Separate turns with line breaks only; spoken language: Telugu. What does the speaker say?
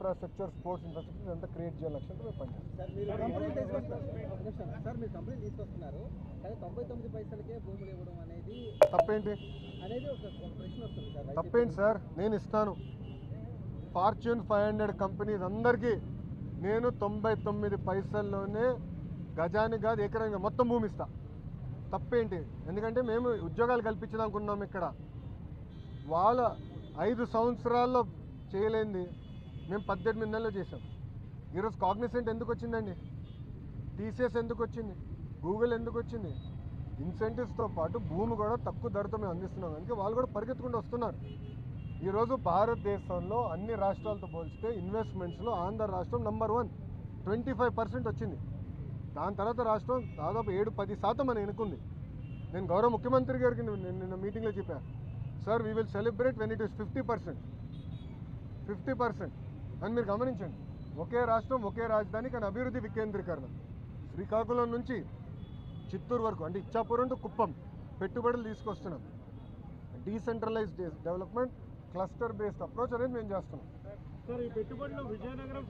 ఇన్ఫ్రాస్ట్రక్చర్ స్పోర్ట్స్ ఇన్ఫ్రాస్ట్రక్చర్ అంతా క్రియేట్ చేయాలి లక్ష్యంతో మేము పనిచేస్తాం.
సార్ మీరు కంపెనీ తీసుకొస్తున్నారు. ఒక నిమిషం. సార్ మీరు కంపెనీ తీసుకొస్తున్నారు. కానీ తొంభై తొమ్మిది పైసలకే భూములు ఇవ్వడం అనేది
తప్పేంటి? తప్పేంటి సార్? నేను ఇస్తాను. ఫార్చ్యూన్ ఫైవ్ హండ్రెడ్ కంపెనీస్ అందరికీ నేను తొంభై తొమ్మిది పైసల్లోనే గజానికి కాదు ఎకరానికి మొత్తం భూమి ఇస్తా. తప్పేంటి? ఎందుకంటే మేము ఉద్యోగాలు కల్పించడానుకున్నాం ఇక్కడ. వాళ్ళ ఐదు సంవత్సరాల్లో చేయలేంది. మేము పద్దెనిమిది నెలలు చేసాం ఈరోజు కాగ్నిసెంట్ ఎందుకు వచ్చిందండి? టీసీఎస్ ఎందుకు వచ్చింది? గూగుల్ ఎందుకు వచ్చింది? ఇన్సెంటివ్స్తో పాటు భూమి కూడా తక్కువ ధరతో మేము అందిస్తున్నాం. అందుకే వాళ్ళు కూడా పరిగెత్తుకుంటూ వస్తున్నారు. ఈరోజు భారతదేశంలో అన్ని రాష్ట్రాలతో పోల్చితే ఇన్వెస్ట్మెంట్స్లో ఆంధ్ర రాష్ట్రం number one twenty five percent వచ్చింది. దాని తర్వాత రాష్ట్రం దాదాపు ఏడు పది శాతం అని వెనుకుంది నేను గౌరవ ముఖ్యమంత్రి గారికి నిన్న నిన్న మీటింగ్లో చెప్పాను sir we will celebrate when it is fifty percent fifty percent అని మీరు గమనించండి. ఒకే రాష్ట్రం ఒకే రాజధాని కానీ అభివృద్ధి వికేంద్రీకరణ. శ్రీకాకుళం నుంచి చిత్తూరు వరకు అంటే ఇచ్చాపురం టు కుప్పం పెట్టుబడులు తీసుకొస్తున్నాం. Decentralized development cluster based approach అనేది మేము చేస్తున్నాం.
సార్ ఈ పెట్టుబడులు విజయనగరం